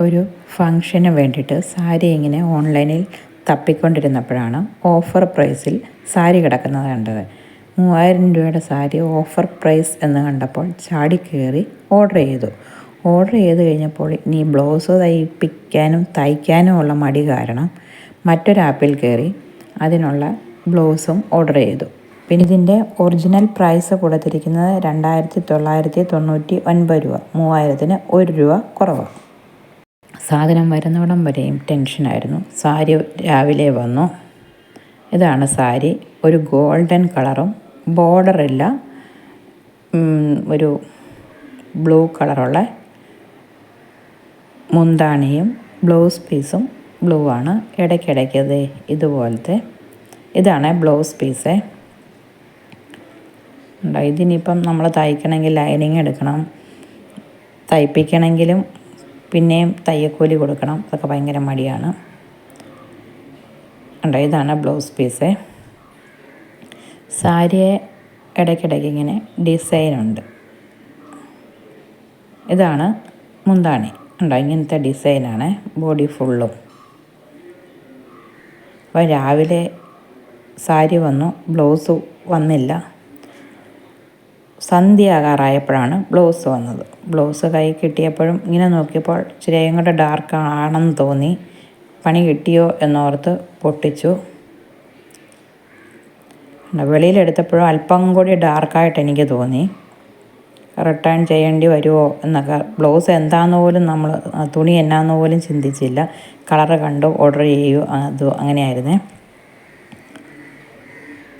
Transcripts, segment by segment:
ഒരു ഫങ്ഷന് വേണ്ടിയിട്ട് സാരി ഇങ്ങനെ ഓൺലൈനിൽ തപ്പിക്കൊണ്ടിരുന്നപ്പോഴാണ് ഓഫർ പ്രൈസിൽ സാരി കിടക്കുന്നത് കണ്ടത്. മൂവായിരം രൂപയുടെ സാരി ഓഫർ പ്രൈസ് എന്ന് കണ്ടപ്പോൾ ചാടി കയറി ഓർഡർ ചെയ്തു. ഓർഡർ ചെയ്ത് കഴിഞ്ഞപ്പോൾ ഇനി ബ്ലൗസ് തയ്പ്പിക്കാനും തയ്ക്കാനും ഉള്ള മടി കാരണം മറ്റൊരു ആപ്പിൽ കയറി അതിനുള്ള ബ്ലൗസും ഓർഡർ ചെയ്തു. പിന്നെ ഇതിന്റെ ഒറിജിനൽ പ്രൈസ് കൊടുത്തിരിക്കുന്നത് രണ്ടായിരത്തി തൊള്ളായിരത്തി തൊണ്ണൂറ്റി ഒൻപത് രൂപ. മൂവായിരത്തിന് ഒരു രൂപ കുറവ്. സാധനം വരുന്നിടം വരെയും ടെൻഷനായിരുന്നു സാരി രാവിലെ വന്നു. ഇതാണ് സാരി. ഒരു ഗോൾഡൻ കളറും ബോർഡറില്ല ഒരു ബ്ലൂ കളറുള്ള മുന്താണിയും ബ്ലൗസ് പീസും ബ്ലൂ ആണ്. ഇടയ്ക്കിടയ്ക്ക് അത് ഇതുപോലത്തെ. ഇതാണ് ബ്ലൗസ് പീസ് ഇതിനിപ്പം നമ്മൾ തയ്ക്കണമെങ്കിൽ ലൈനിങ് എടുക്കണം. തയ്പ്പിക്കണമെങ്കിലും പിന്നെയും തയ്യക്കൂലി കൊടുക്കണം. അതൊക്കെ ഭയങ്കര മടിയാണ്. ഉണ്ടോ ഇതാണ് ബ്ലൗസ് പീസ്. സാരിയെ ഇടയ്ക്കിടയ്ക്ക് ഇങ്ങനെ ഡിസൈനുണ്ട് ഇതാണ് മുന്താണി. ഉണ്ടോ ഇങ്ങനത്തെ ഡിസൈനാണ് ബോഡി ഫുള്ളും. അപ്പോൾ രാവിലെ സാരി വന്നു. ബ്ലൗസ് വന്നില്ല. സന്ധ്യയാകാറായപ്പോഴാണ് ബ്ലൗസ് വന്നത്. ബ്ലൗസ് കൈ കിട്ടിയപ്പോഴും ഇങ്ങനെ നോക്കിയപ്പോൾ ഇച്ചിരിയും ഡാർക്ക് ആണെന്ന് തോന്നി. പണി കിട്ടിയോ എന്നോർത്ത് പൊട്ടിച്ചു. വെളിയിലെടുത്തപ്പോഴും അല്പം കൂടി ഡാർക്കായിട്ട് എനിക്ക് തോന്നി. റിട്ടേൺ ചെയ്യേണ്ടി വരുമോ എന്നൊക്കെ. ബ്ലൗസ് എന്താന്ന് പോലും നമ്മൾ തുണി എന്നാന്ന് പോലും ചിന്തിച്ചില്ല. കളറ് കണ്ടു ഓർഡർ ചെയ്യൂ അത് അങ്ങനെയായിരുന്നേ.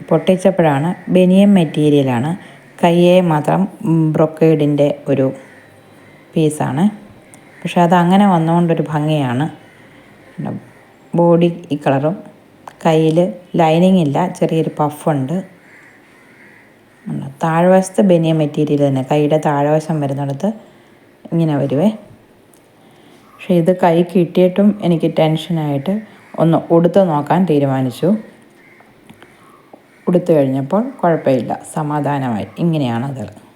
പൊട്ടിച്ചപ്പോഴാണ് ബനിയൻ മെറ്റീരിയലാണ് കയ്യെ മാത്രം ബ്രൊക്കേഡിന്റെ ഒരു പീസാണ്. പക്ഷെ അത് അങ്ങനെ വന്നുകൊണ്ടൊരു ഭംഗിയാണ് ബോഡി ഈ കളറും കയ്യിൽ ലൈനിങ് ഇല്ല ചെറിയൊരു പഫുണ്ട്. താഴ്വശത്ത് ബനിയ മെറ്റീരിയൽ തന്നെ കൈയുടെ താഴ്വശം വരുന്നിടത്ത് ഇങ്ങനെ വരുവേ. പക്ഷേ ഇത് കൈ കിട്ടിയിട്ടും എനിക്ക് ടെൻഷനായിട്ട് ഒന്ന് ഉടുത്ത് നോക്കാൻ തീരുമാനിച്ചു. ഉടുത്തു കഴിഞ്ഞപ്പോൾ കുഴപ്പമില്ല. സമാധാനമായി. ഇങ്ങനെയാണത്.